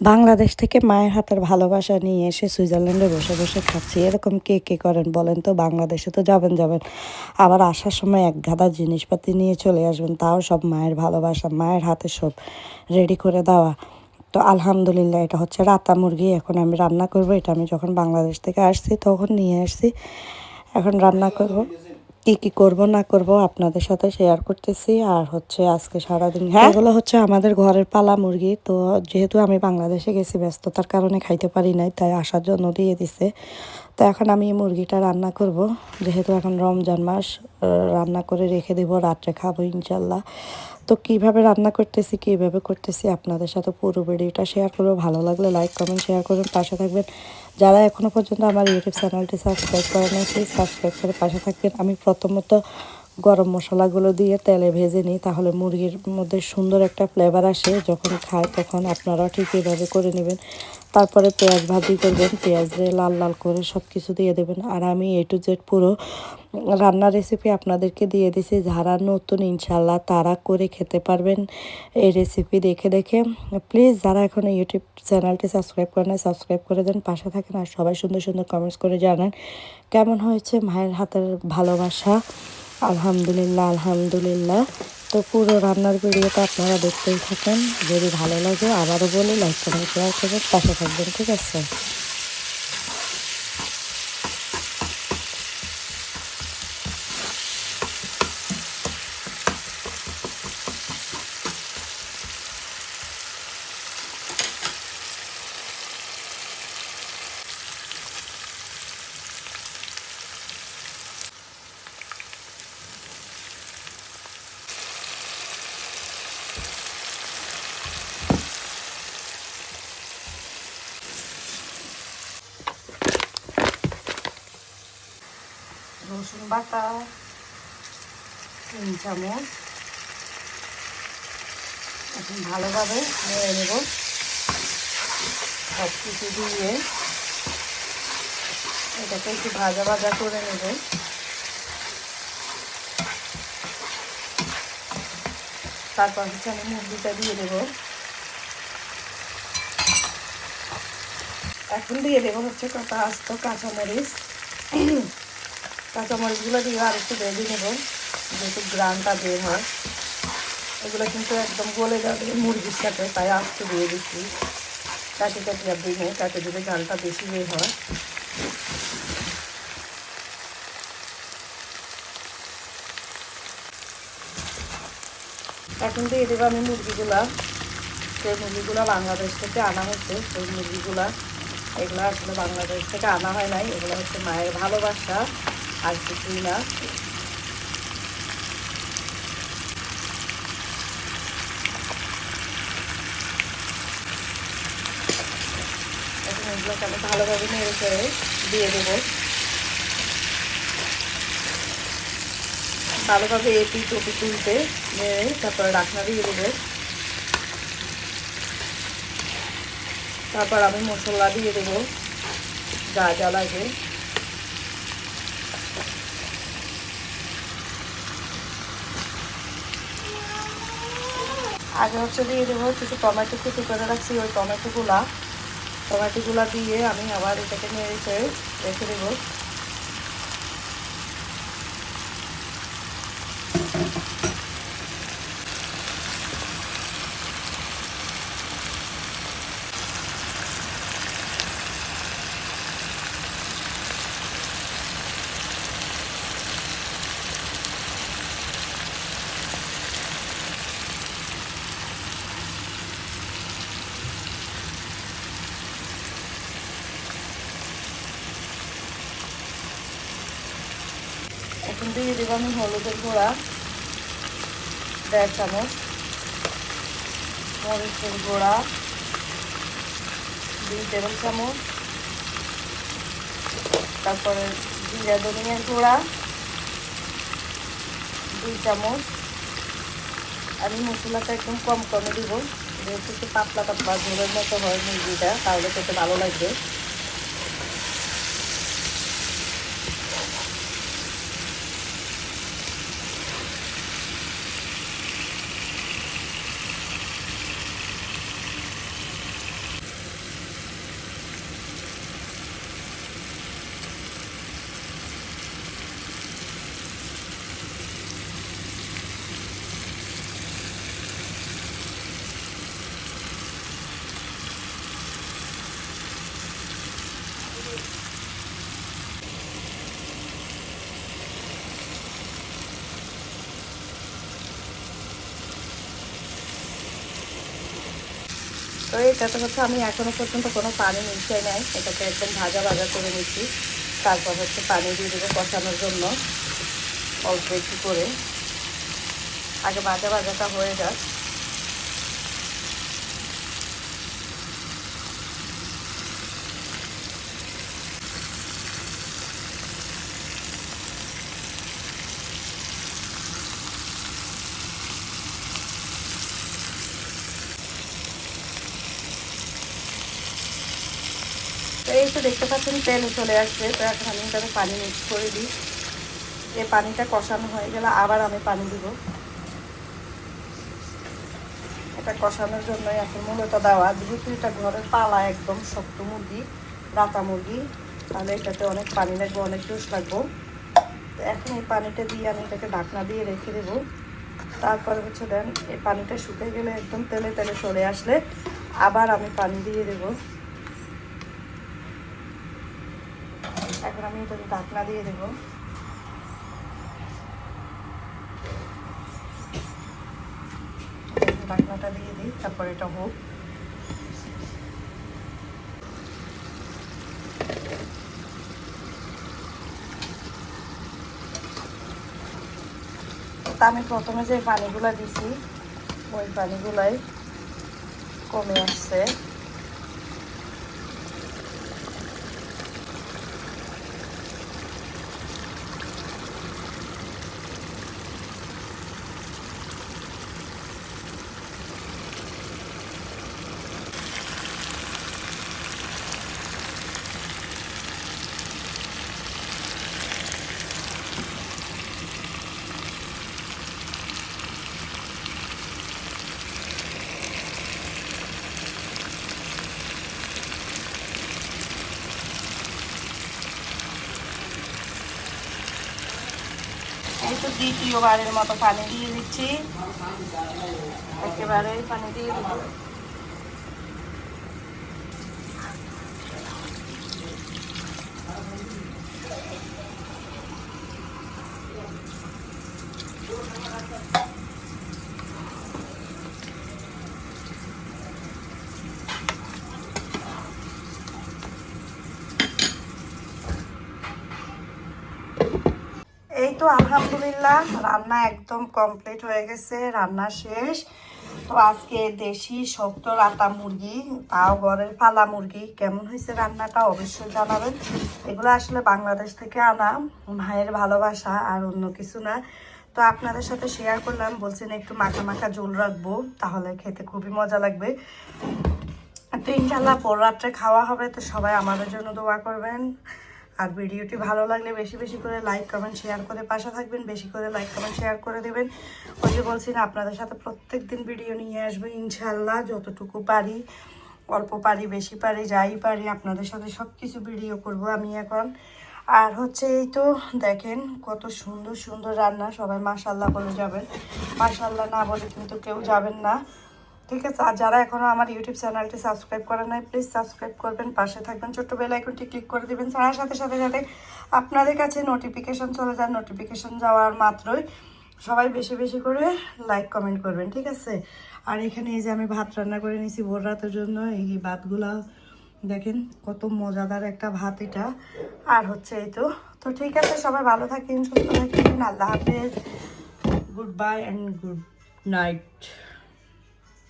বাংলাদেশ থেকে মায়ের হাতের ভালোবাসা নিয়ে এসে সুইজারল্যান্ডে বসে বসে খাচ্ছি। এরকম কে কে করেন বলেন তো? বাংলাদেশে তো যাবেন যাবেন। আবার আসার সময় এক গাদা জিনিসপাতি নিয়ে চলে আসবেন, তাও সব মায়ের ভালোবাসা, মায়ের হাতে সব রেডি করে দেওয়া। তো আলহামদুলিল্লাহ, এটা হচ্ছে রাতা মুরগি। এখন আমি রান্না করব, এটা আমি যখন বাংলাদেশ থেকে আসছি তখন নিয়ে আসছি। এখন রান্না করব। কি কি করব, না করব আপনাদের সাথে শেয়ার করতেছি। আর হচ্ছে আজকে সারাদিন হ্যাঁ? এগুলো হচ্ছে আমাদের ঘরের পালা মুরগি। তো যেহেতু আমি বাংলাদেশে গেছি, ব্যস্ততার কারণে খাইতে পারি নাই, তাই আসার জন্য দিয়ে দিছে। তো এখন আমি এই মুরগিটা রান্না করব। যেহেতু এখন রমজান মাস রান্না করে রেখে দেবো, রাত্রে খাব ইনশাল্লাহ। তো কীভাবে রান্না করতেছি, কীভাবে করতেছি আপনাদের সাথে পুরো ভিডিওটা শেয়ার করব। ভালো লাগলে লাইক কমেন্ট শেয়ার করুন, পাশে থাকবেন। যারা এখনও পর্যন্ত আমার ইউটিউব চ্যানেলটি সাবস্ক্রাইব করেন সেই সাবস্ক্রাইব করে পাশে থাকবেন। আমি প্রথমত গরম মশলাগুলো দিয়ে তেলে ভেজে নিই, তাহলে মুরগির মধ্যে সুন্দর একটা ফ্লেভার আসে। যখন খায় তখন আপনারা ঠিক এভাবে করে নেবেন। তারপরে পেঁয়াজ ভাজি করবেন, পেঁয়াজ লাল লাল করে সব কিছু দিয়ে দেবেন। আর আমি এ টু জেড পুরো রান্নার রেসিপি আপনাদেরকে দিয়ে দিছি। যারা নতুন ইনশাল্লাহ তারা করে খেতে পারবেন এই রেসিপি দেখে দেখে। প্লিজ যারা এখন ইউটিউব চ্যানেলটি সাবস্ক্রাইব করেন সাবস্ক্রাইব করে দেন, পাশে থাকেন আর সবাই সুন্দর সুন্দর কমেন্টস করে জানান কেমন হয়েছে মায়ের হাতের ভালোবাসা। আলহামদুলিল্লাহ আলহামদুলিল্লাহ। তো পুরো রান্নার ভিডিওটা আপনারা দেখতেই থাকেন। যদি ভালো লাগে আবারও বলি লাইক কমেন্ট শেয়ার করবেন পাশে থাকবেন, ঠিক আছে? রসুন বাটা, তিন চামচ। এখন ভালোভাবে নেড়ে নেব। সব কিছু দিয়ে এটাকে একটু ভাজা ভাজা করে নেব। তারপর হচ্ছে আমি মুরগিটা দিয়ে দেবো। এখন দিয়ে দেবো হচ্ছে কটা আস্ত কাঁচামরিচ। কাঁচামরিচগুলো দিয়ে আর একটু ভেজে নেব, যেহেতু গ্রানটা বের হয়। এগুলো কিন্তু একদম গলে যাবে মুরগির সাথে, তাই আস্তে দিয়ে দিচ্ছি। কাটি কাটি আর দিনে কাটে দিলে গালটা বেশি বের হয়। এখন দিয়ে দেবো আমি মুরগিগুলা। সেই মুরগিগুলো বাংলাদেশ থেকে আনা হয়েছে। সেই মুরগিগুলা, এগুলো আসলে বাংলাদেশ থেকে আনা হয় নাই। এগুলো হচ্ছে মায়ের ভালোবাসা। আর এগুলোকে আমি ভালোভাবে চেড়ে দিয়ে দেবো। ভালোভাবে এপি টপি তুলতে নেড়ে তারপরে রাখনা দিয়ে দেবো। তারপর আমি মশলা দিয়ে দেবো, যা যা লাগে। আগে হচ্ছে দিয়ে দেবো কিছু টমেটো কুচি করে রাখছি, ওই টমেটোগুলা টমেটোগুলা দিয়ে আমি আবার এটাকে নিয়ে রেখে দেবো এখন দিয়ে দেবো আমি হলুদের গুঁড়া, দেড় চামচ। মরিচের গুঁড়া, দুই টেবিল চামচ। তারপরে জিরা, ধনিয়ার গুঁড়া, দুই চামচ। আমি মশলাটা একদম কম কমে দিব, যেহেতু একটু পাতলা পাতলা ঝোলের মতো হয় মুরগিটা, তাহলে খেতে ভালো লাগবে। এটাতে হচ্ছে আমি এখনও পর্যন্ত কোনো পানি মিশাই নাই। এটাকে একদম ভাজা ভাজা করে নিচ্ছি। তারপর হচ্ছে পানি দিয়ে দেবো কষানোর জন্য। অল্প একটু করে। আগে ভাজা ভাজাটা হয়ে যাক। এই তো দেখতে পাচ্ছেন, তেল চলে আসছে। তো এখন আমি এটাতে পানি মিক্স করে দিই। এই পানিটা কষানো হয়ে গেলে আবার আমি পানি দিব। এটা কষানোর জন্য এখন মূলত দেওয়া। যেহেতু এটা ঘরের পালা একদম শক্ত মুরগি, রাতা মুরগি, তাহলে এটাতে অনেক পানি লাগবে, অনেক জোশ লাগবো। তো এখন এই পানিটা দিয়ে আমি এটাকে ঢাকনা দিয়ে রেখে দেবো। তারপরে হচ্ছে দেন, এই পানিটা শুকিয়ে গেলে একদম তেলে তেলে চলে আসলে আবার আমি পানি দিয়ে দেবো। এখন আমি এটাতে ঢাকনা দিয়ে দেবো। ঢাকনাটা দিয়ে দিই, তারপর এটা হোক। তা আমি প্রথমে যে পানিগুলো দিছি, ওই পানিগুলাই কমে আসছে এই তো দ্বিতীয়বারের মতো পানি দিয়ে দিচ্ছি একেবারে পানি দিয়ে দেবো তো আলহামদুলিল্লাহ, রান্না একদম কমপ্লিট হয়ে গেছে, রান্না শেষ। তো আজকে দেশি শক্ত রাতা মুরগি, তাও ঘরের পালা মুরগি। কেমন হয়েছে রান্নাটা অবশ্যই জানাবেন। এগুলো আসলে বাংলাদেশ থেকে আনা, মায়ের ভালোবাসা আর অন্য কিছু না। তো আপনাদের সাথে শেয়ার করলাম, বলছেন একটু মাখা মাখা ঝোল রাখব, তাহলে খেতে খুবই মজা লাগবে। তো ইনশাল্লাহ পর রাত্রে খাওয়া হবে, তো সবাই আমাদের জন্য দোয়া করবেন। আর ভিডিওটি ভালো লাগলে বেশি বেশি করে লাইক কমেন্ট শেয়ার করে পাশে থাকবেন, বেশি করে লাইক কমেন্ট শেয়ার করে দেবেন। ওই যে বলছি না, আপনাদের সাথে প্রত্যেক দিন ভিডিও নিয়ে আসব ইনশাল্লাহ যতটুকু পারি, অল্প পারি, বেশি পারি, যাই পারি, আপনাদের সাথে সব কিছু ভিডিও করব আমি এখন। আর হচ্ছে এই তো, দেখেন কত সুন্দর সুন্দর রান্না, সবাই মাশাল্লাহ বলে যাবেন। মাশাল্লাহ না বলে কিন্তু কেউ যাবেন না। ঠিক আছে, আর যারা এখনও আমার ইউটিউব চ্যানেলটি সাবস্ক্রাইব করে নাই প্লিজ সাবস্ক্রাইব করবেন, পাশে থাকবেন, ছোট্ট বেল আইকনটি ক্লিক করে দিবেন তার সাথে সাথে সাথে আপনাদের কাছে নোটিফিকেশন চলে যায় নোটিফিকেশন যাওয়ার মাত্রই সবাই বেশি বেশি করে লাইক কমেন্ট করবেন, ঠিক আছে? আর এখানে এই যে আমি ভাত রান্না করে নিয়েছি ভোর রাতের জন্য, এই ভাতগুলা, দেখেন কত মজাদার একটা ভাত এটা। আর হচ্ছে এই তো তো ঠিক আছে, সবাই ভালো থাকেন, সুস্থ থাকেন, আল্লাহ হাফেজ good bye and good night